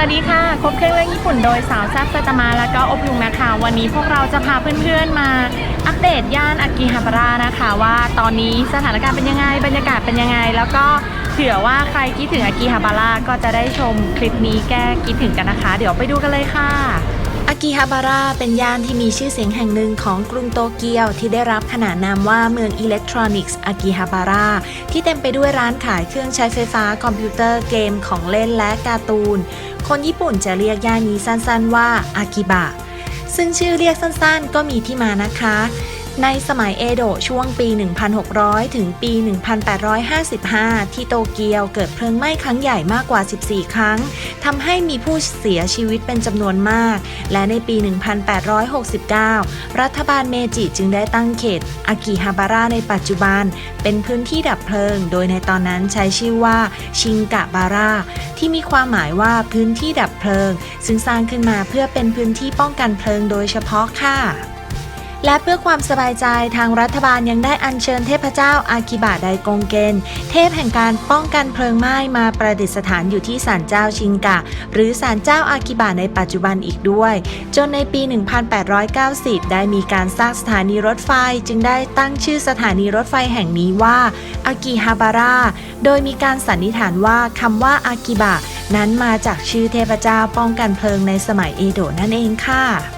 สวัสดีค่ะ ครบเครื่องเรื่องญี่ปุ่นโดยสาวแซ่บไซตมาแล้วก็อบลุงนะคะ วันนี้พวกเราจะพาเพื่อนๆมาอัปเดตย่านอากิฮาบาระนะคะ ว่าตอนนี้สถานการณ์เป็นยังไง บรรยากาศเป็นยังไง แล้วก็เผื่อว่าใครคิดถึงอากิฮาบาระก็จะได้ชมคลิปนี้แก้คิดถึงกันนะคะ เดี๋ยวไปดูกันเลยค่ะ กิฮาบาระเป็นย่านที่มีชื่อเสียงแห่งหนึ่งของกรุงโตเกียวที่ได้รับขนานนามว่าเมืองอิเล็กทรอนิกส์อากิฮาบาระที่เต็มไปด้วยร้านขายเครื่องใช้ไฟฟ้าคอมพิวเตอร์เกมของเล่นและการ์ตูน คนญี่ปุ่นจะเรียกย่านนี้สั้นๆว่าอากิบะซึ่งชื่อเรียกสั้นๆ ก็มีที่มานะคะ ในสมัยเอโดะช่วงปี 1600 ถึงปี 1855 ที่โตเกียวเกิดเพลิงไหม้ครั้งใหญ่มากกว่า 14 ครั้ง ทำให้มีผู้เสียชีวิตเป็นจำนวนมาก และในปี 1869 รัฐบาลเมจิจึงได้ตั้งเขตอากิฮาบาระในปัจจุบัน เป็นพื้นที่ดับเพลิง โดยในตอนนั้นใช้ชื่อว่าชิงกะบาระที่มีความหมายว่าพื้นที่ดับเพลิง ซึ่งสร้างขึ้นมาเพื่อเป็นพื้นที่ป้องกันเพลิงโดยเฉพาะค่ะ และเพื่อความสบายใจทางรัฐบาลยังได้อัญเชิญเทพเจ้าอากิบะไดกงเกน เทพแห่งการป้องกันเพลิงไหม้มาประดิษฐานอยู่ที่ศาลเจ้าชิงกะ หรือศาลเจ้าอากิบะในปัจจุบันอีกด้วย จนในปี 1890 ได้มีการสร้างสถานีรถไฟจึงได้ตั้งชื่อสถานีรถไฟแห่งนี้ว่าอากิฮาบาระโดยมีการสันนิษฐานว่าคำว่าอากิบะนั้นมาจากชื่อเทพเจ้าป้องกันเพลิงในสมัยเอโดะนั่นเองค่ะ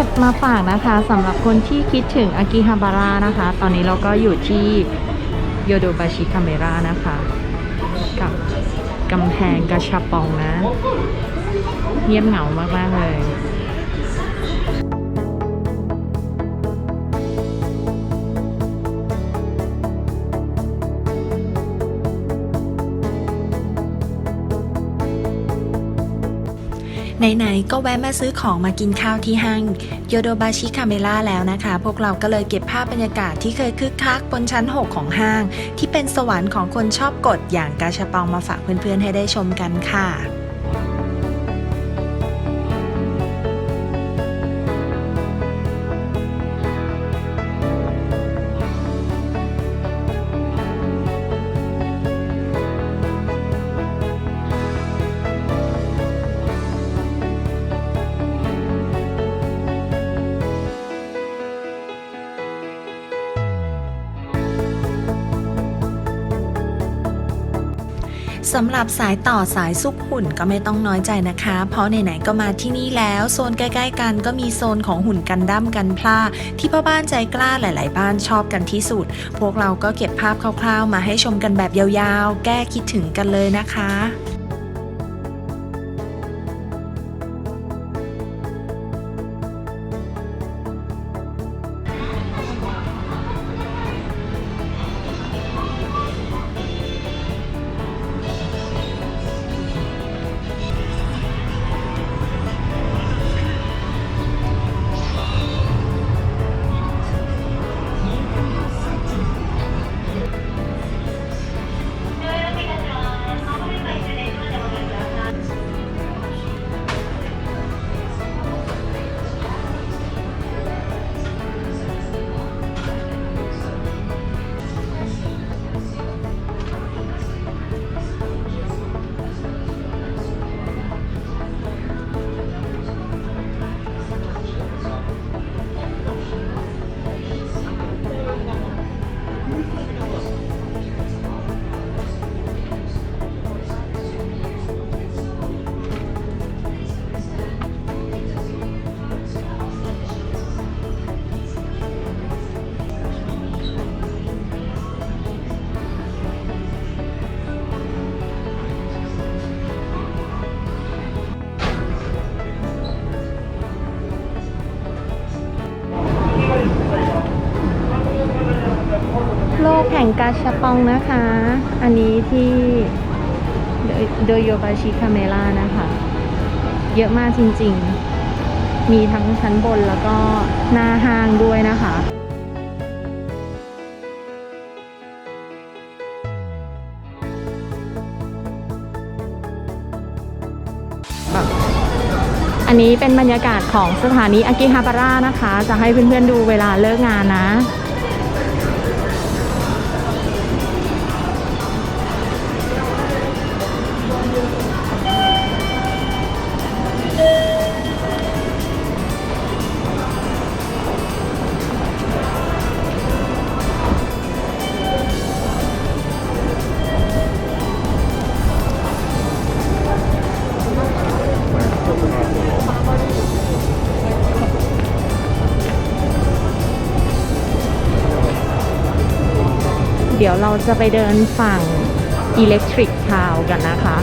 เก็บมาฝากนะคะสำหรับคนที่คิดถึงอากิฮาบาระนะคะ ตอนนี้เราก็อยู่ที่โยโดบาชิคาเมรานะคะ กับกำแพงกระชับปองนะ เงียบเหงามากๆเลย ไหนๆก็แวะมาซื้อของมากินข้าวที่ห้างโยโดบาชิคาเมล่าแล้วนะคะ พวกเราก็เลยเก็บภาพบรรยากาศที่เคยคึกคักบนชั้น 6 ของห้าง ที่เป็นสวรรค์ของคนชอบกดอย่างกาชาปองมาฝากเพื่อนๆให้ได้ชมกันค่ะ สำหรับสายต่อสายซุกหุ่นก็ไม่ต้องน้อยใจนะคะ เพราะไหนๆก็มาที่นี่แล้ว โซนใกล้ๆกันก็มีโซนของหุ่นกันดั้มกันพลาที่พ่อบ้านใจกล้าหลาย ๆ บ้านชอบกันที่สุด พวกเราก็เก็บภาพคร่าว ๆ มาให้ชมกันแบบยาวๆ แก้คิดถึงกันเลยนะคะ กาชาปองนะคะ อันนี้ที่โดยโยบาชิคาเมล่านะคะ เยอะมากจริงๆ มีทั้งชั้นบนแล้วก็หน้าห้างด้วยนะคะแบบอันนี้เป็นบรรยากาศของสถานีอากิฮาบาระนะคะ จะให้เพื่อนๆดูเวลาเลิกงานนะ เดี๋ยวเราจะไปเดินฝั่ง Electric Town กันนะคะ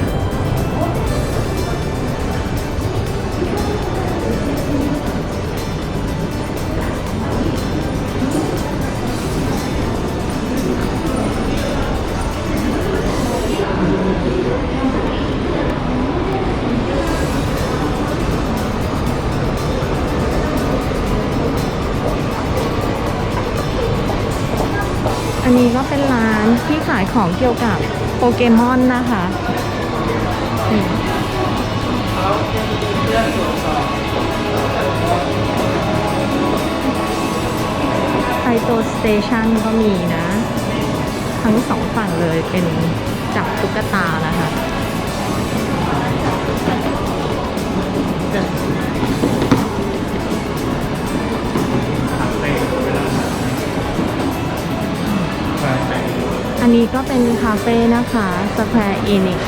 อันนี้ก็เป็นร้านที่ขายของเกี่ยวกับโปเกมอนนะคะไคโตสเตชันก็มีนะ ทั้งสองฝั่งเลยเป็นจับตุ๊กตานะคะ นนี้ก็เป็นคาเฟ่นะคะสแควร์อินิก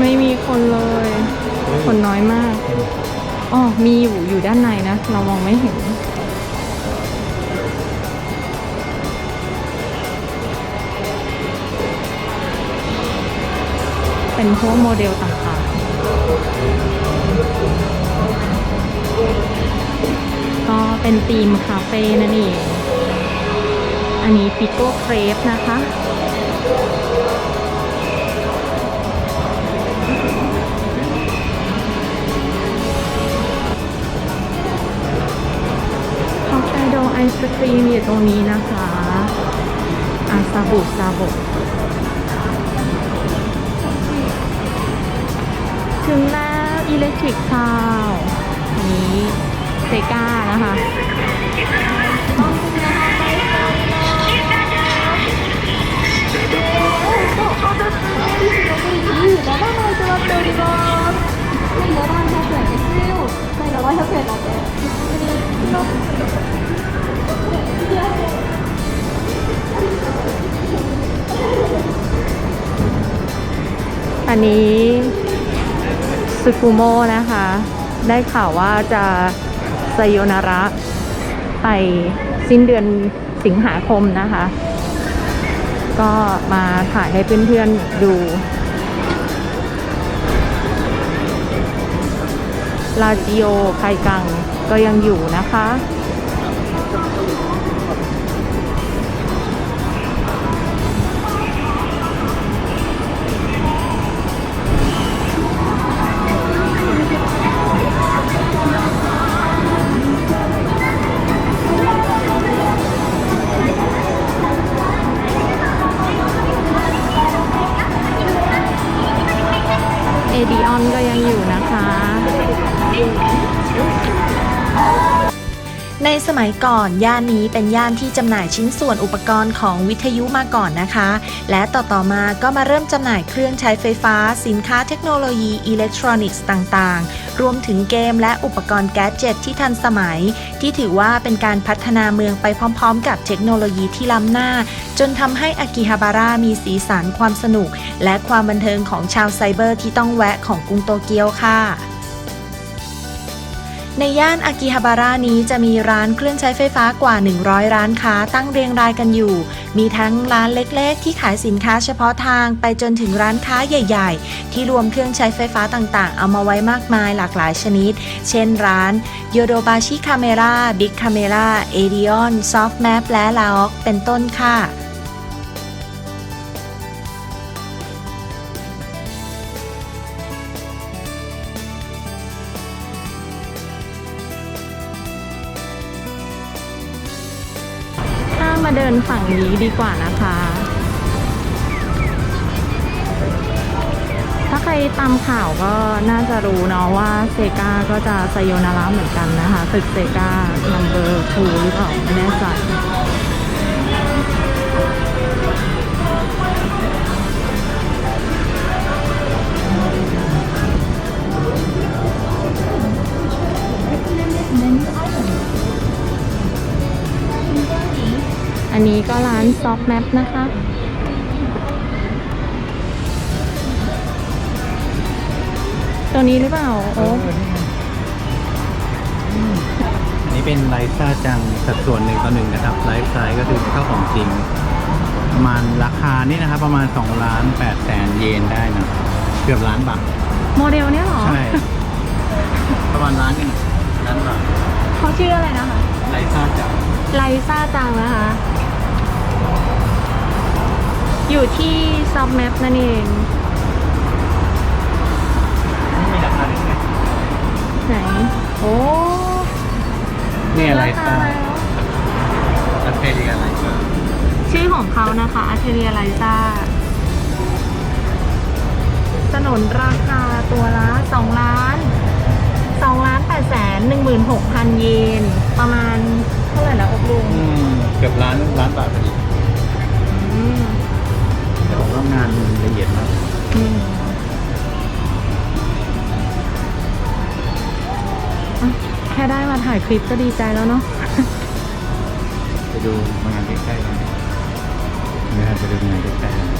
ไม่มีคนเลย คนน้อยมากอ๋อมีอยู่อยู่ด้านในนะ เรามองไม่เห็นเป็นพวกโมเดลต่างๆ เป็นธีมคาเฟ่นั่นเอง อันนี้ปิโก้เครปนะคะ ฮอกไกโดไอศครีมอยู่ตรงนี้นะคะ อาซาบุซาบกถึงแล้วอิเล็กทริกทาวนี้ กานะคะอันนี้ซึกุโมนะคะ ได้ข่าวว่าจะ ไซโยนาระ ไปสิ้นเดือนสิงหาคมนะคะ ก็มาถ่ายให้เพื่อนๆดู ลาจิโอไคกังก็ยังอยู่นะคะ ในสมัยก่อนย่านนี้เป็นย่านที่จำหน่ายชิ้นส่วนอุปกรณ์ของวิทยุมาก่อนนะคะ และต่อๆมาก็มาเริ่มจำหน่ายเครื่องใช้ไฟฟ้า สินค้าเทคโนโลยีอิเล็กทรอนิกส์ต่างๆ รวมถึงเกมและอุปกรณ์แกดเจ็ตที่ทันสมัย ที่ถือว่าเป็นการพัฒนาเมืองไปพร้อมๆ กับเทคโนโลยีที่ล้ำหน้า จนทำให้อากิฮาบาระมีสีสันความสนุก และความบันเทิงของชาวไซเบอร์ที่ต้องแวะของกรุงโตเกียวค่ะ ในย่านอากิฮาบาระนี้จะมีร้านเครื่องใช้ไฟฟ้ากว่า 100 ร้านค้าตั้งเรียงรายกันอยู่ มีทั้งร้านเล็กๆ ที่ขายสินค้าเฉพาะทางไปจนถึงร้านค้าใหญ่ ๆ ที่รวมเครื่องใช้ไฟฟ้าต่างๆ เอามาไว้มากมายหลากหลายชนิด เช่นร้านโยโดบาชิคาเมราบิ๊กคาเมราเอเดียนซอฟแมปและลาออกเป็นต้นค่ะ นี้ดีกว่านะคะ ถ้าใครตามข่าวก็น่าจะรู้เนาะว่าเซกาก็จะไซโยนาระเหมือนกันนะคะ ตึกเซกานัมเบอร์ทูหรือเปล่าไม่แน่ใจ อันนี้ก็ร้านซอฟแมปนะคะ ตัวนี้หรือเปล่า โอ้อันนี้เป็นไลฟ์ซ่าจังสัดส่วนหนึ่งต่อหนึ่งนะครับ ไลฟ์ไซส์ก็คือเข้าของจริง ประมาณราคานี่นะครับ ประมาณ2ล้าน8แสนเยนได้นะ เกือบล้านบาท โมเดลเนี่ยเหรอ ใช่ ประมาณล้านหนึงล้านบาทเขาชื่ออะไรนะคะ ไลฟ์ซ่าจังไลซ่าจังนะคะ อยู่ที่ซอฟแมปนั่นเอง นี่มีราคาได้ไหมไหน โอ้นี่ไลฟ์ราซ่าคาแล้วอัลเทเรียไลฟ์ซ่าชื่อของเขานะคะอาเทเรียไลซ่าสนนราคาตัวละ2ล้าน2ล้าน8แสน16,000 เยน ประมาณเท่าไหร่นะอบลุง อืม เกือบล้านล้านบาทพอดี แต่ผมว่างานละเอียดมากอืมอะแค่ได้มาถ่ายคลิปก็ดีใจแล้วเนาะไปดูงานใกล้ๆกันนะครับไปดูงานใกล้ๆกัน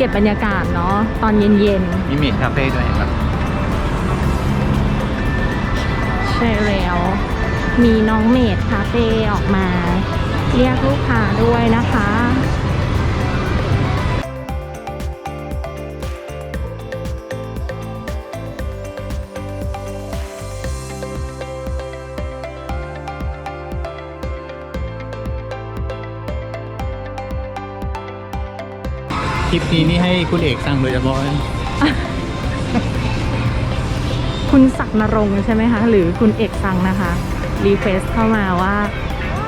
เป็นการเก็บบรรยากาศเนาะตอนเย็นมีเมดคาเฟ่ด้วยครับๆใช่แล้ว มีน้องเมดคาเฟ่ออกมา เรียกลูกค้าด้วยนะคะ คลิปนี้นี่ให้คุณเอกสั่งโดยเฉพาะคุณศักดิ์นรงค์ใช่ไหมคะ หรือคุณเอกซังนะคะ รีเควสเข้ามาว่า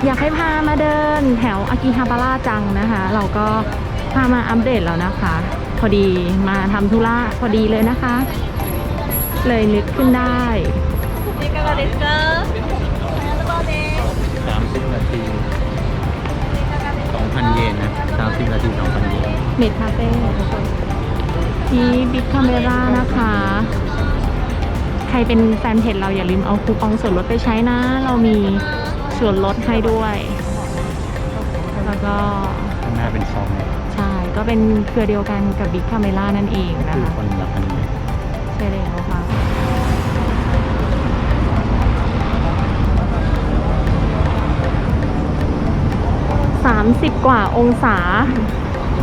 อยากให้พามาเดินแถวอากิฮาบาระจังนะคะ เราก็พามาอัปเดตแล้วนะคะ พอดีมาทำธุระพอดีเลยนะคะ เลยนึกขึ้นได้สามสิบนาที สองพันเยนนะสามสิบนาทีสองพันเยนเมดคาเฟ่ทุกคนที่บิ๊กคาเมรานะคะ ใครเป็นแฟนเพจเราอย่าลืมเอาคูปองส่วนลดไปใช้นะ เรามีส่วนลดให้ด้วย แล้วก็ข้างหน้าเป็นซองเนี่ยใช่ ก็เป็นเครือเดียวกันกับบิ๊กคาเมรานั่นเองนะคือคะคนละพันเยน ใช่แล้ว ค่ะสามสิบกว่าองศา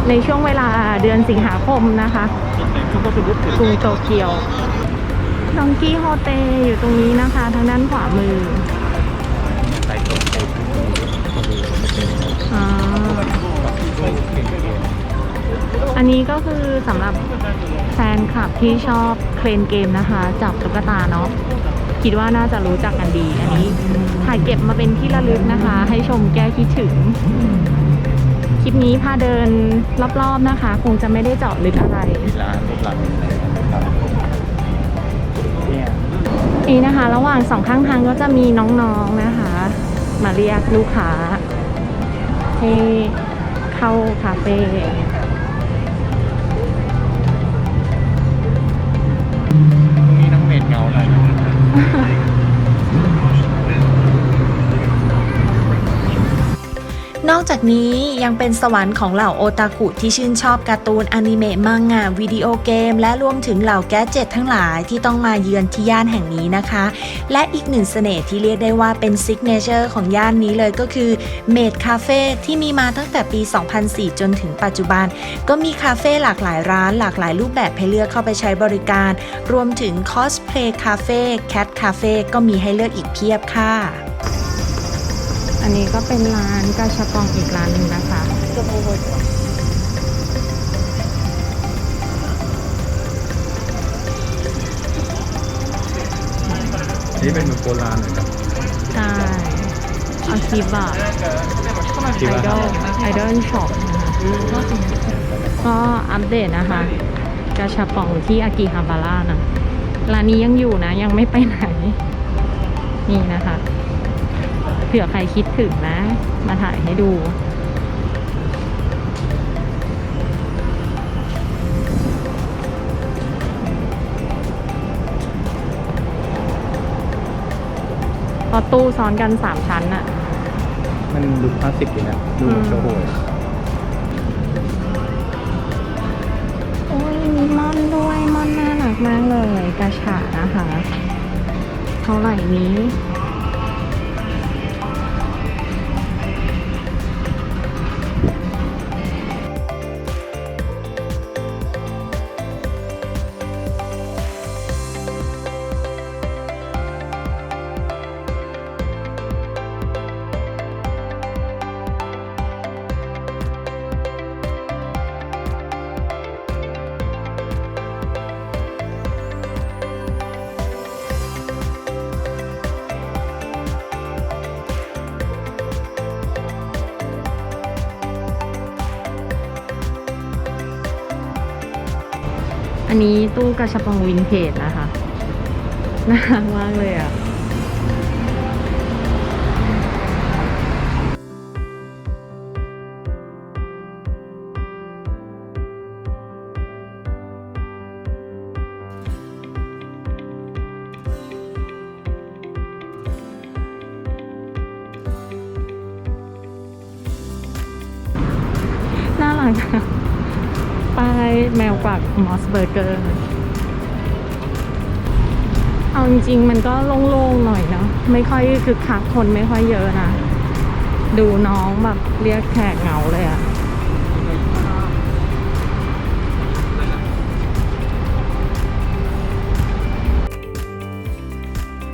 ในช่วงเวลาเดือนสิงหาคมนะคะกรุงโตเกียวดองกี้โฮเตอยู่ตรงนี้นะคะ ทางด้านขวามืออันนี้ก็คือสำหรับแฟนคลับที่ชอบเคลนเกมนะคะ จับตุ๊กตาเนาะ คิดว่าน่าจะรู้จักกันดี อันนี้ถ่ายเก็บมาเป็นที่ระลึกนะคะ ให้ชมแก้คิดถึง คลิปนี้พาเดินรอบๆนะคะ คงจะไม่ได้เจาะลึกอะไรร้านรูปร้านอะไรนะครับเนี่ยนี่นะคะ ระหว่างสองข้างทางก็จะมีน้องๆนะคะ มาเรียกลูกค้าให้เข้าคาเฟ่ จากนี้ยังเป็นสวรรค์ของเหล่าโอตาคุที่ชื่นชอบการ์ตูนอนิเมะมังงะวิดีโอเกม และรวมถึงเหล่าแกดเจ็ตทั้งหลายที่ต้องมาเยือนที่ย่านแห่งนี้นะคะ และอีกหนึ่งเสน่ห์ที่เรียกได้ว่าเป็นซิกเนเจอร์ของย่านนี้เลยก็คือเมดคาเฟ่ที่มีมาตั้งแต่ปี 2004 จนถึงปัจจุบัน ก็มีคาเฟ่หลากหลายร้าน หลากหลายรูปแบบให้เลือกเข้าไปใช้บริการ รวมถึงคอสเพลย์คาเฟ่แคทคาเฟ่ก็มีให้เลือกอีกเพียบค่ะ อันนี้ก็เป็นร้านกาชาปองอีกร้านหนึ่งนะคะนี่เป็นแบบโบราณเลยครับใช่อาคิบะไอดอลไอดอลช็อปก็อัปเดตนะคะ กาชาปองที่อากิฮาบาร่านะ ร้านนี้ยังอยู่นะ ยังไม่ไปไหน นี่นะคะ เผื่อใครคิดถึงนะ มาถ่ายให้ดู พอตู้ซ้อนกันสามชั้นอะมันดูคลาสสิกดีนะ ดูอืมโชว์โหยโอ้ยมีม่อนด้วยม่อนน่ารักมากเลยกระฉานะคะ เท่าไหร่นี้ นนี้ตู้กระชับปองวินเทจนะคะ น่ารักมากเลยอะ แมวกมอสเบอร์เกอร์ เอาจริงๆ มันก็โล่งๆหน่อยเนาะไม่ค่อยคือคักคนไม่ค่อยเยอะนะ ดูน้องแบบเรียกแขกเหงาเลยอะ